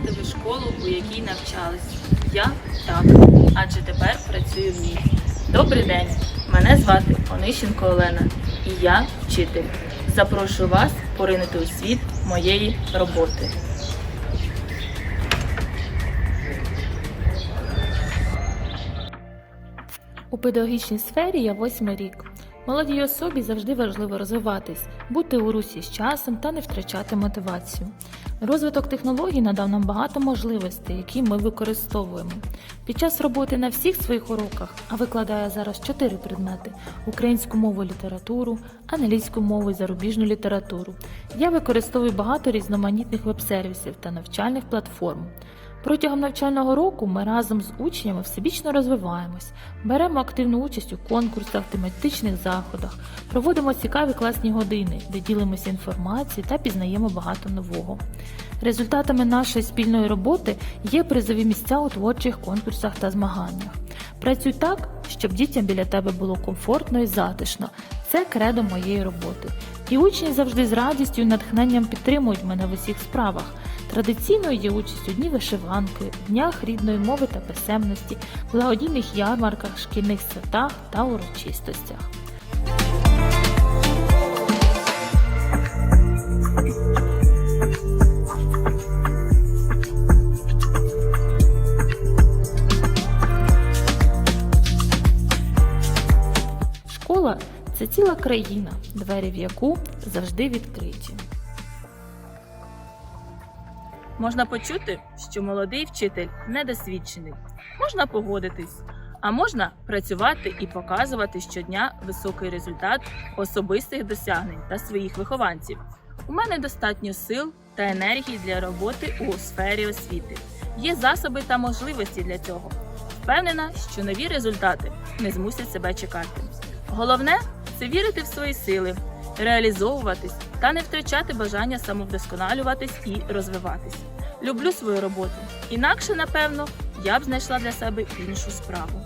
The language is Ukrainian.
пам'ятаєте ви школу, у якій навчались? Я так, адже тепер працюю в ній. Добрий день! Мене звати Онищенко Олена, і я вчитель. Запрошую вас поринути у світ моєї роботи. У педагогічній сфері я восьмий рік. Молодій особі завжди важливо розвиватись, бути у русі з часом та не втрачати мотивацію. Розвиток технологій надав нам багато можливостей, які ми використовуємо. Під час роботи на всіх своїх уроках, а викладаю зараз чотири предмети: українську мову, літературу, англійську мову і зарубіжну літературу. Я використовую багато різноманітних веб-сервісів та навчальних платформ. Протягом навчального року ми разом з учнями всебічно розвиваємось, беремо активну участь у конкурсах, тематичних заходах, проводимо цікаві класні години, де ділимося інформацією та пізнаємо багато нового. Результатами нашої спільної роботи є призові місця у творчих конкурсах та змаганнях. Працюй так, щоб дітям біля тебе було комфортно і затишно. Це кредо моєї роботи. І учні завжди з радістю і натхненням підтримують мене в усіх справах. Традиційною є участь у дні вишиванки, днях рідної мови та писемності, благодійних ярмарках, шкільних святах та урочистостях. Школа це ціла країна, двері в яку завжди відкриті. Можна почути, що молодий вчитель недосвідчений. Можна погодитись, а можна працювати і показувати щодня високий результат особистих досягнень та своїх вихованців. У мене достатньо сил та енергії для роботи у сфері освіти. Є засоби та можливості для цього. Впевнена, що нові результати не змусять себе чекати. Головне це вірити в свої сили, реалізовуватись та не втрачати бажання самовдосконалюватись і розвиватись. Люблю свою роботу. Інакше, напевно, я б знайшла для себе іншу справу.